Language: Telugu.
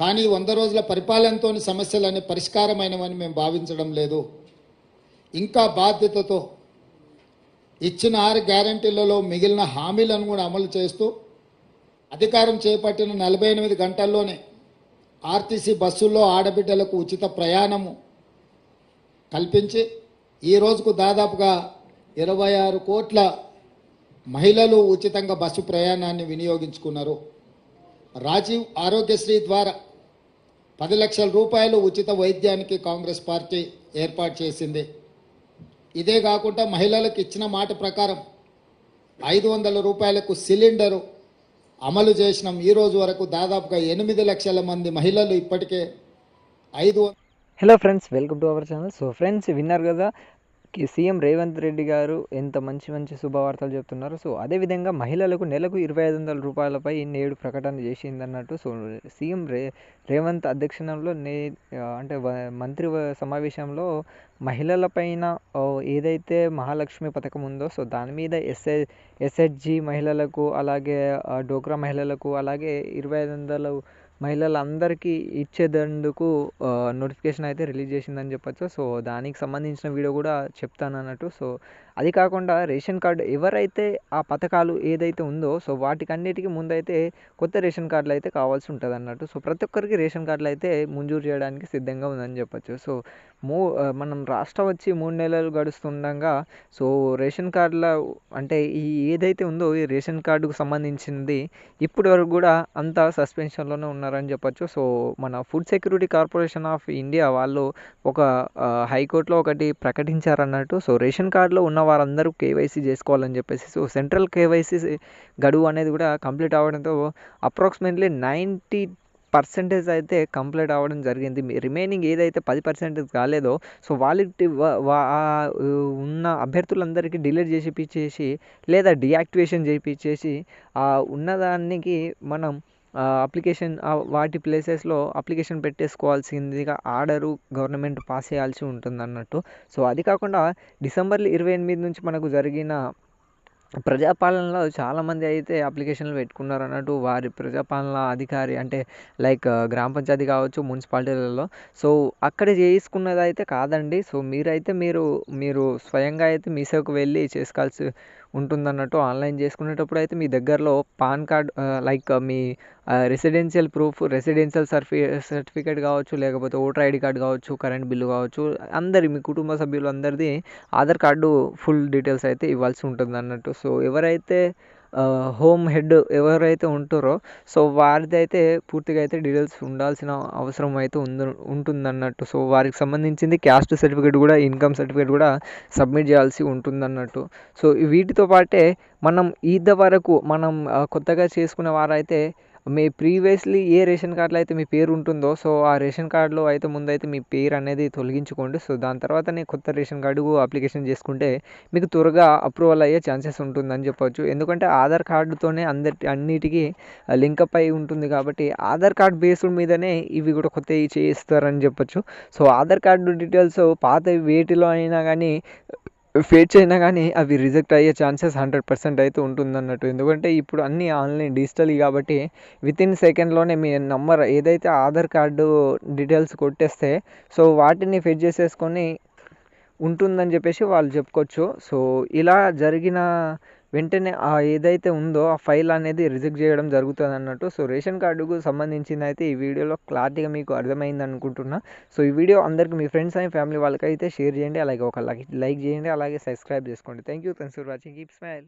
కానీ వంద రోజుల పరిపాలనతోని సమస్యలన్నీ పరిష్కారమైనవని మేము భావించడం లేదు. ఇంకా బాధ్యతతో ఇచ్చిన ఆరు గ్యారంటీలలో మిగిలిన హామీలను కూడా అమలు చేస్తూ అధికారం చేపట్టిన నలభై ఎనిమిది గంటల్లోనే ఆర్టీసీ బస్సుల్లో ఆడబిడ్డలకు ఉచిత ప్రయాణము కల్పించి ఈ రోజుకు దాదాపుగా ఇరవై ఆరు కోట్ల మహిళలు ఉచితంగా బస్సు ప్రయాణాన్ని వినియోగించుకున్నారు. రాజీవ్ ఆరోగ్యశ్రీ ద్వారా పది లక్షల రూపాయలు ఉచిత వైద్యానికి కాంగ్రెస్ పార్టీ ఏర్పాటు చేసింది. ఇదే కాకుండా మహిళలకు ఇచ్చిన మాట ప్రకారం ఐదు వందల రూపాయలకు సిలిండరు అమలు చేసినాం. ఈరోజు వరకు దాదాపుగా ఎనిమిది లక్షల మంది మహిళలు ఇప్పటికే ఐదు hello friends welcome to our channel so friends విన్నారు కదా. సీఎం రేవంత్ రెడ్డి గారు ఎంత మంచి మంచి శుభవార్తలు చెప్తున్నారు. సో అదేవిధంగా మహిళలకు నెలకు ఇరవై ఐదు వందల రూపాయలపై నేడు ప్రకటన చేసింది అన్నట్టు సో సీఎం రే రేవంత్ అధ్యక్షంలో నే అంటే మంత్రి సమావేశంలో మహిళలపైన పైన ఏదైతే మహాలక్ష్మి పథకం ఉందో సో దాని మీద ఎస్ఐ ఎస్హెచ్జి మహిళలకు అలాగే డోక్రా మహిళలకు అలాగే ఇరవై ఐదు వందలు మహిళలందరికీ ఇచ్చేదందుకు నోటిఫికేషన్ అయితే రిలీజ్ చేసిందని చెప్పొచ్చు. సో దానికి సంబంధించిన వీడియో కూడా చెప్తాను అన్నట్టు. సో అది కాకుండా రేషన్ కార్డు ఎవరైతే ఆ పథకాలు ఏదైతే ఉందో సో వాటికన్నిటికీ ముందైతే కొత్త రేషన్ కార్డులు అయితే కావాల్సి ఉంటుంది అన్నట్టు సో ప్రతి ఒక్కరికి రేషన్ కార్డులు అయితే మంజూరు చేయడానికి సిద్ధంగా ఉందని చెప్పొచ్చు. సో మూ మనం రాష్ట్రం వచ్చి మూడు నెలలు గడుస్తుండగా సో రేషన్ కార్డుల అంటే ఈ ఏదైతే ఉందో ఈ రేషన్ కార్డుకు సంబంధించింది ఇప్పటి వరకు కూడా అంతా సస్పెన్షన్లోనే ఉన్నారని చెప్పొచ్చు. సో మన food security corporation of India వాళ్ళు ఒక హైకోర్టులో ఒకటి ప్రకటించారన్నట్టు. సో రేషన్ కార్డులో ఉన్న వారందరూ కేవైసీ చేసుకోవాలని చెప్పేసి సో సెంట్రల్ కేవైసీ గడువు అనేది కూడా కంప్లీట్ అవ్వడంతో అప్రాక్సిమేట్లీ నైంటీ పర్సెంటేజ్ అయితే కంప్లీట్ అవ్వడం జరిగింది. రిమైనింగ్ ఏదైతే పది పర్సెంటేజ్ కాలేదో సో వాళ్ళకి ఉన్న అభ్యర్థులందరికీ డిలీట్ చేసి లేదా డియాక్టివేషన్ చేయించేసి ఉన్నదానికి మనం అప్లికేషన్ వాటి ప్లేసెస్లో అప్లికేషన్ పెట్టేసుకోవాల్సిందిగా ఆర్డరు గవర్నమెంట్ పాస్ చేయాల్సి ఉంటుంది అన్నట్టు సో అది కాకుండా డిసెంబర్ ఇరవై ఎనిమిది నుంచి మనకు జరిగిన ప్రజాపాలనలో చాలామంది అయితే అప్లికేషన్లు పెట్టుకున్నారు అన్నట్టు వారి ప్రజాపాలన అధికారి అంటే లైక్ గ్రామ పంచాయతీ కావచ్చు మున్సిపాలిటీలలో. సో అక్కడ చేసుకున్నది అయితే కాదండి. సో మీరైతే మీరు మీరు స్వయంగా అయితే మీసేకు వెళ్ళి చేసుకోవాల్సి ఉంటుందన్నట్టు ఆన్లైన్ చేసుకునేటప్పుడు అయితే మీ దగ్గరలో పాన్ కార్డ్ లైక్ మీ రెసిడెన్షియల్ ప్రూఫ్ రెసిడెన్షియల్ సర్ఫి సర్టిఫికేట్ కావచ్చు లేకపోతే ఓటర్ ఐడి కార్డ్ కావచ్చు కరెంట్ బిల్లు కావచ్చు అందరి మీ కుటుంబ సభ్యులు అందరిది ఆధార్ కార్డు ఫుల్ డీటెయిల్స్ అయితే ఇవ్వాల్సి ఉంటుంది అన్నట్టు సో ఎవరైతే హోమ్ హెడ్ ఎవరైతే ఉంటారో సో వారిది అయితే పూర్తిగా అయితే డీటెయిల్స్ ఉండాల్సిన అవసరం అయితే ఉంది ఉంటుందన్నట్టు. సో వారికి సంబంధించింది క్యాస్ట్ సర్టిఫికేట్ కూడా ఇన్కమ్ సర్టిఫికేట్ కూడా సబ్మిట్ చేయాల్సి ఉంటుందన్నట్టు. సో వీటితో పాటే మనం ఈద వరకు మనం కొత్తగా చేసుకునే వారైతే మీ ప్రీవియస్లీ ఏ రేషన్ కార్డులో అయితే మీ పేరు ఉంటుందో సో ఆ రేషన్ కార్డులో అయితే ముందైతే మీ పేరు అనేది తొలగించుకోండి. సో దాని తర్వాతనే కొత్త రేషన్ కార్డుకు అప్లికేషన్ చేసుకుంటే మీకు త్వరగా అప్రూవల్ అయ్యే ఛాన్సెస్ ఉంటుందని చెప్పొచ్చు. ఎందుకంటే ఆధార్ కార్డుతోనే అందరి అన్నిటికీ లింకప్ అయి ఉంటుంది కాబట్టి ఆధార్ కార్డ్ బేస్డ్ మీదనే ఇవి కూడా కొత్తవి చేయిస్తారని చెప్పొచ్చు. సో ఆధార్ కార్డు డీటెయిల్స్ పాత వేటిలో అయినా కానీ ఫేచ్ అయినా కానీ అవి రిజెక్ట్ అయ్యే ఛాన్సెస్ హండ్రెడ్ పర్సెంట్ అయితే ఉంటుందన్నట్టు. ఎందుకంటే ఇప్పుడు అన్నీ ఆన్లైన్ డిజిటల్ కాబట్టి విత్ ఇన్ సెకండ్లోనే మీ నంబర్ ఏదైతే ఆధార్ కార్డు డీటెయిల్స్ కొట్టేస్తే సో వాటిని ఫెచ్ చేసేసుకొని ఉంటుందని చెప్పేసి వాళ్ళు చెప్పుకోవచ్చు. సో ఇలా జరిగిన వెంటనే ఆ ఏదైతే ఉందో ఆ ఫైల్ అనేది రిజెక్ట్ చేయడం జరుగుతుంది అన్నట్టు. సో రేషన్ కార్డుకు సంబంధించింది అయితే ఈ వీడియోలో క్లారిటీగా మీకు అర్థమైంది అనుకుంటున్నా. సో ఈ వీడియో అందరికీ మీ ఫ్రెండ్స్ అండ్ ఫ్యామిలీ వాళ్ళకైతే షేర్ చేయండి. అలాగే ఒక లైక్ లైక్ చేయండి. అలాగే సబ్స్క్రైబ్ చేసుకోండి. Thank you. Thanks for watching. Keep smile.